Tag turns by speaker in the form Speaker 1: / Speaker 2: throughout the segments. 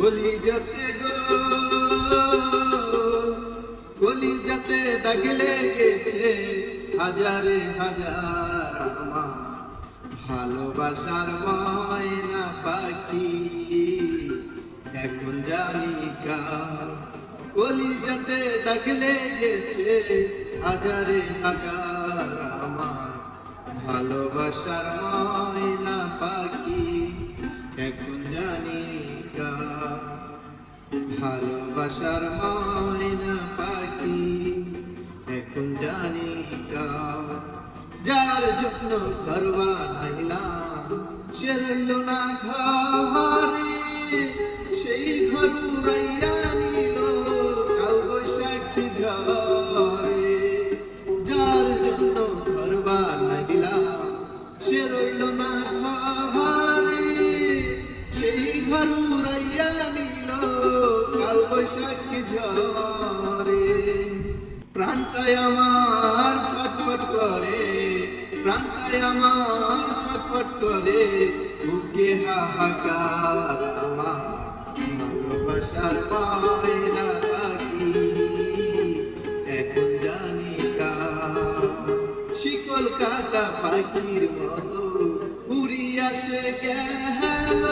Speaker 1: কলি যাতে গো যাতে দাগ লেগেছে হাজারে হাজার আমার ভালোবাসার ময়না পাখি। এখন জানি কলি যাতে দাগ লেগেছে হাজারে হাজার আমার ভালোবাসার ময়না পাখি। এখন ভালোবাসার ময়না পাখি, এখন জানি যার জন্য ঘরবা বানাইলাম সে রইল না ঘরে। সেই ঘর উড়াইয়া নিল বৈশাখী ঝরে যার জন্য ঘর বানাইলাম সে রইল না ঘরে। সেই ঘর উড়াইয়া নিল কাল বৈশাখী ঝরে, প্রাণটাই আমার ছটফট করে, প্রাণটাই আমার ছটফট করে, বুকে হাহাকার আমার ভালোবাসার পায়না পাখি। এখন জানি শিকল কাটা পাখির মতো উড়িয়া সে গেল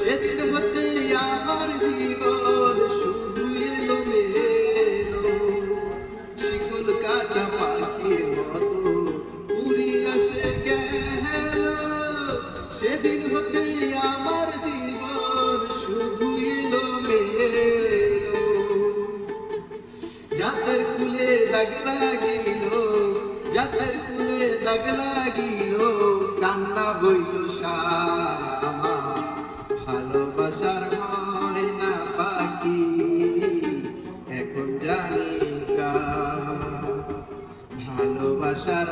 Speaker 1: সেদিন হতে দাগ ফুলে কান্না বইল আমার ভালোবাসার ময়না পাখি এখন জানি ভালোবাসার